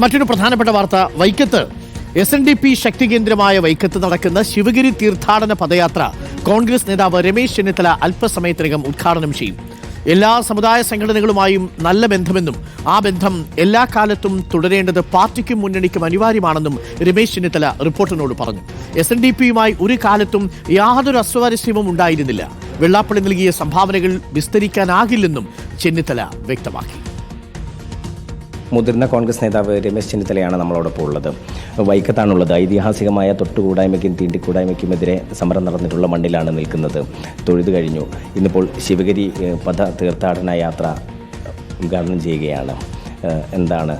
മറ്റൊരു പ്രധാനപ്പെട്ട വാർത്ത. വൈക്കത്ത്. എസ് എൻ ഡി പി ശക്തി കേന്ദ്രമായ വൈക്കത്ത് നടക്കുന്ന ശിവഗിരി തീർത്ഥാടന പദയാത്ര കോൺഗ്രസ് നേതാവ് രമേശ് ചെന്നിത്തല അല്പസമയത്തിനകം ഉദ്ഘാടനം ചെയ്യും. എല്ലാ സമുദായ സംഘടനകളുമായും നല്ല ബന്ധമെന്നും ആ ബന്ധം എല്ലാ കാലത്തും തുടരേണ്ടത് പാർട്ടിക്കും മുന്നണിക്കും അനിവാര്യമാണെന്നും രമേശ് ചെന്നിത്തല റിപ്പോർട്ടിനോട് പറഞ്ഞു. എസ് എൻ ഡി പിയുമായി ഒരു കാലത്തും യാതൊരു അസ്വാരസ്യവും ഉണ്ടായിരുന്നില്ല. വെള്ളാപ്പള്ളി നൽകിയ സംഭാവനകൾ വിസ്തരിക്കാനാകില്ലെന്നും ചെന്നിത്തല വ്യക്തമാക്കി. മുതിർന്ന കോൺഗ്രസ് നേതാവ് രമേശ് ചെന്നിത്തലയാണ് നമ്മളോടൊപ്പം ഉള്ളത്. വൈക്കത്താണുള്ളത്. ഐതിഹാസികമായ തൊട്ടുകൂടായ്മയ്ക്കും തീണ്ടിക്കൂടായ്മയ്ക്കുമെതിരെ സമരം നടന്നിട്ടുള്ള മണ്ണിലാണ് നിൽക്കുന്നത്. തൊഴുതു കഴിഞ്ഞു. ഇന്നിപ്പോൾ ശിവഗിരി പദ തീർത്ഥാടന യാത്ര ഉദ്ഘാടനം ചെയ്യുകയാണ്. എന്താണ്?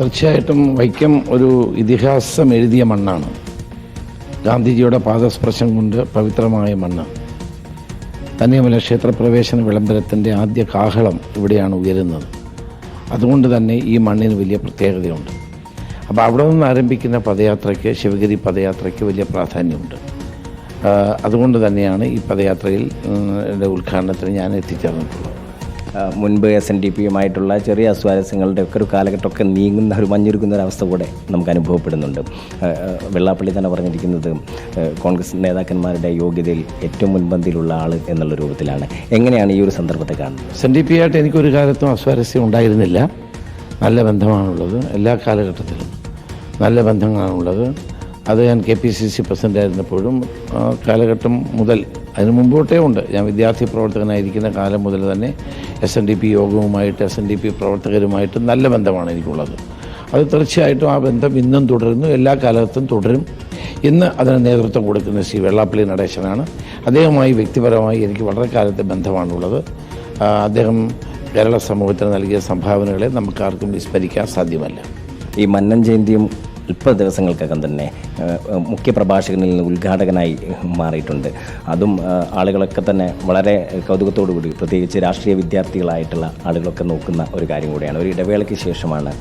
തീർച്ചയായിട്ടും വൈക്കം ഒരു ഇതിഹാസം എഴുതിയ മണ്ണാണ്. ഗാന്ധിജിയുടെ പാദസ്പർശം കൊണ്ട് പവിത്രമായ മണ്ണ്. തന്നെയുമല്ല ക്ഷേത്രപ്രവേശന വിളംബരത്തിന്റെ ആദ്യ കാഹളം ഇവിടെയാണ് ഉയരുന്നത്. അതുകൊണ്ട് തന്നെ ഈ മണ്ണിന് വലിയ പ്രത്യേകതയുണ്ട്. അപ്പോൾ അവിടെ നിന്ന് ആരംഭിക്കുന്ന പദയാത്രയ്ക്ക് ശിവഗിരി പദയാത്രയ്ക്ക് വലിയ പ്രാധാന്യമുണ്ട്. അതുകൊണ്ട് തന്നെയാണ് ഈ പദയാത്രയിൽ ഉദ്ഘാടനത്തിന് ഞാൻ എത്തിച്ചേർന്നിട്ടുള്ളത്. മുൻപ് എസ് എൻ ഡി പിയുമായിട്ടുള്ള ചെറിയ അസ്വാരസ്യങ്ങളുടെ ഒക്കെ ഒരു കാലഘട്ടമൊക്കെ നീങ്ങുന്ന ഒരു മഞ്ഞുരുക്കുന്ന ഒരു അവസ്ഥ കൂടെ നമുക്ക് അനുഭവപ്പെടുന്നുണ്ട്. വെള്ളാപ്പള്ളി തന്നെ പറഞ്ഞിരിക്കുന്നത് കോൺഗ്രസ് നേതാക്കന്മാരുടെ യോഗ്യതയിൽ ഏറ്റവും മുൻപന്തിയിലുള്ള ആൾ എന്നുള്ള രൂപത്തിലാണ്. എങ്ങനെയാണ് ഈ ഒരു സന്ദർഭത്തെ കാണുന്നത്? എസ് എൻ ഡി പി ആയിട്ട് എനിക്കൊരു കാലത്തും അസ്വാരസ്യം ഉണ്ടായിരുന്നില്ല. നല്ല ബന്ധമാണുള്ളത് എല്ലാ കാലഘട്ടത്തിലും. നല്ല ബന്ധങ്ങളാണുള്ളത്. അത് ഞാൻ K P C C president ആയിരുന്നപ്പോഴും കാലഘട്ടം മുതൽ അതിന് മുമ്പോട്ടേ ഉണ്ട്. ഞാൻ വിദ്യാർത്ഥി പ്രവർത്തകനായിരിക്കുന്ന കാലം മുതൽ തന്നെ എസ് എൻ ഡി പി യോഗവുമായിട്ട് എസ് എൻ ഡി പി പ്രവർത്തകരുമായിട്ട് നല്ല ബന്ധമാണ് എനിക്കുള്ളത്. അത് തീർച്ചയായിട്ടും ആ ബന്ധം ഇന്നും തുടരുന്നു എല്ലാ കാലത്തും തുടരും ഇന്ന് അതിന് നേതൃത്വം കൊടുക്കുന്ന ശ്രീ വെള്ളാപ്പള്ളി നടേശനാണ്. അദ്ദേഹവുമായി വ്യക്തിപരമായി എനിക്ക് വളരെ കാലത്തെ ബന്ധമാണുള്ളത്. അദ്ദേഹം കേരള സമൂഹത്തിന് നൽകിയ സംഭാവനകളെ നമുക്കാർക്കും വിസ്മരിക്കാൻ സാധ്യമല്ല. ഈ മന്നൻ ജയന്തിയും അല്പ ദിവസങ്ങൾക്കകം തന്നെ മുഖ്യ പ്രഭാഷകനിൽ നിന്ന് ഉദ്ഘാടകനായി മാറിയിട്ടുണ്ട്. അതും ആളുകളൊക്കെ തന്നെ വളരെ കൗതുകത്തോടു കൂടി പ്രത്യേകിച്ച് രാഷ്ട്രീയ വിദ്യാർത്ഥികളായിട്ടുള്ള ആളുകളൊക്കെ നോക്കുന്ന ഒരു കാര്യം കൂടിയാണ്. ഒരു ഇടവേളയ്ക്ക് ശേഷമാണ്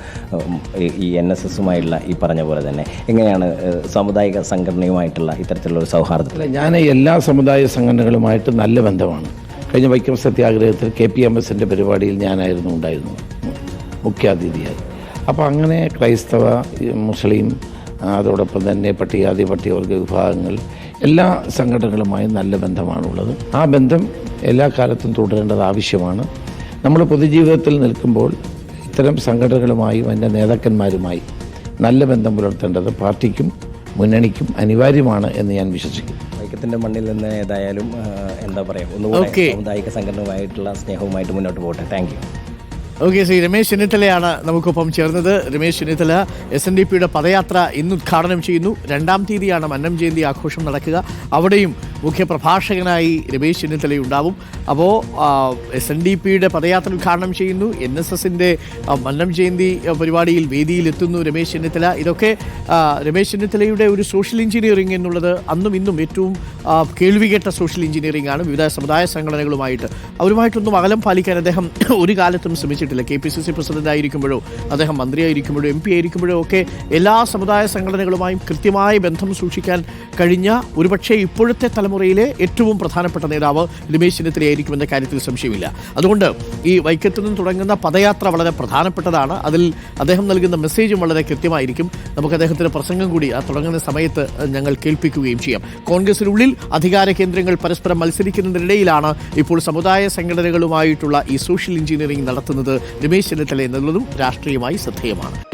ഈ- എൻ എസ് എസുമായുള്ള ഈ പറഞ്ഞ പോലെ തന്നെ എങ്ങനെയാണ് സാമുദായിക സംഘടനയുമായിട്ടുള്ള ഇത്തരത്തിലുള്ള ഒരു സൗഹാർദ്ദത്തിൽ ഞാൻ എല്ലാ സമുദായ സംഘടനകളുമായിട്ട് നല്ല ബന്ധമാണ്. കഴിഞ്ഞ വൈക്കം സത്യാഗ്രഹത്തിൽ കെ പി എം എസിന്റെ പരിപാടിയിൽ ഞാനായിരുന്നു ഉണ്ടായിരുന്നത്. മുഖ്യാതിഥിയായി. അപ്പോൾ അങ്ങനെ ക്രൈസ്തവ മുസ്ലിം അതോടൊപ്പം തന്നെ പട്ടികാതി പട്ടികവർഗ വിഭാഗങ്ങൾ എല്ലാ സംഘടനകളുമായും നല്ല ബന്ധമാണുള്ളത്. ആ ബന്ധം എല്ലാ കാലത്തും തുടരേണ്ടത് ആവശ്യമാണ്. നമ്മൾ പൊതുജീവിതത്തിൽ നിൽക്കുമ്പോൾ ഇത്തരം സംഘടനകളുമായും അതിന്റെ നേതാക്കന്മാരുമായി നല്ല ബന്ധം പുലർത്തേണ്ടത് പാർട്ടിക്കും മുന്നണിക്കും അനിവാര്യമാണ് എന്ന് ഞാൻ വിശ്വസിക്കുന്നു. ഐക്യത്തിന്റെ മണ്ണിൽ നിന്ന് ഏതായാലും എന്താ പറയുക ഒന്നുകൂടെ. സാമുദായിക സംഘടനയുമായിട്ടുള്ള സ്നേഹവുമായിട്ട് മുന്നോട്ട് പോകട്ടെ. Thank you. Okay Shri Ramesh ചെന്നിത്തലയാണ് നമുക്കൊപ്പം ചേർന്നത്. Ramesh Chennithala S N D പിയുടെ പദയാത്ര ഇന്ന് ഉദ്ഘാടനം ചെയ്യുന്നു. രണ്ടാം തീയതിയാണ് മന്നം ജയന്തി ആഘോഷം നടക്കുക. അവിടെയും മുഖ്യ പ്രഭാഷകനായി രമേശ് ചെന്നിത്തല ഉണ്ടാവും. അപ്പോൾ എസ് എൻ ഡി പിയുടെ പദയാത്ര ഉദ്ഘാടനം ചെയ്യുന്നു. എൻ എസ് എസിന്റെ മന്നം ജയന്തി പരിപാടിയിൽ വേദിയിലെത്തുന്നു രമേശ് ചെന്നിത്തല. ഇതൊക്കെ രമേശ് ചെന്നിത്തലയുടെ ഒരു സോഷ്യൽ എഞ്ചിനീയറിംഗ് എന്നുള്ളത് അന്നും ഇന്നും ഏറ്റവും കേൾവികേട്ട സോഷ്യൽ എഞ്ചിനീയറിംഗ് ആണ് വിവിധ സമുദായ സംഘടനകളുമായിട്ട്. അവരുമായിട്ടൊന്നും അകലം പാലിക്കാൻ അദ്ദേഹം ഒരു കാലത്തും ശ്രമിച്ചിട്ടില്ല. K P C C president ആയിരിക്കുമ്പോഴോ അദ്ദേഹം മന്ത്രിയായിരിക്കുമ്പോഴോ എം പി ആയിരിക്കുമ്പോഴോ ഒക്കെ എല്ലാ സമുദായ സംഘടനകളുമായും കൃത്യമായ ബന്ധം സൂക്ഷിക്കാൻ കഴിഞ്ഞ ഒരുപക്ഷെ ഇപ്പോഴത്തെ തലമുറയിലെ ഏറ്റവും പ്രധാനപ്പെട്ട നേതാവ് രമേശ് ചെന്നിത്തലയായിരിക്കുമെന്ന കാര്യത്തിൽ സംശയമില്ല. അതുകൊണ്ട് ഈ വൈക്കത്തു നിന്ന് തുടങ്ങുന്ന പദയാത്ര വളരെ പ്രധാനപ്പെട്ടതാണ്. അതിൽ അദ്ദേഹം നൽകുന്ന മെസ്സേജും വളരെ കൃത്യമായിരിക്കും. നമുക്ക് അദ്ദേഹത്തിന്റെ പ്രസംഗം കൂടി ആ തുടങ്ങുന്ന സമയത്ത് ഞങ്ങൾ കേൾപ്പിക്കുകയും ചെയ്യാം. കോൺഗ്രസിനുള്ളിൽ അധികാര കേന്ദ്രങ്ങൾ പരസ്പരം മത്സരിക്കുന്നതിനിടയിലാണ് ഇപ്പോൾ സമുദായ സംഘടനകളുമായിട്ടുള്ള ഈ സോഷ്യൽ എഞ്ചിനീയറിംഗ് നടത്തുന്നത് രമേശ് ചെന്നിത്തല എന്നുള്ളതും രാഷ്ട്രീയമായി ശ്രദ്ധേയമാണ്.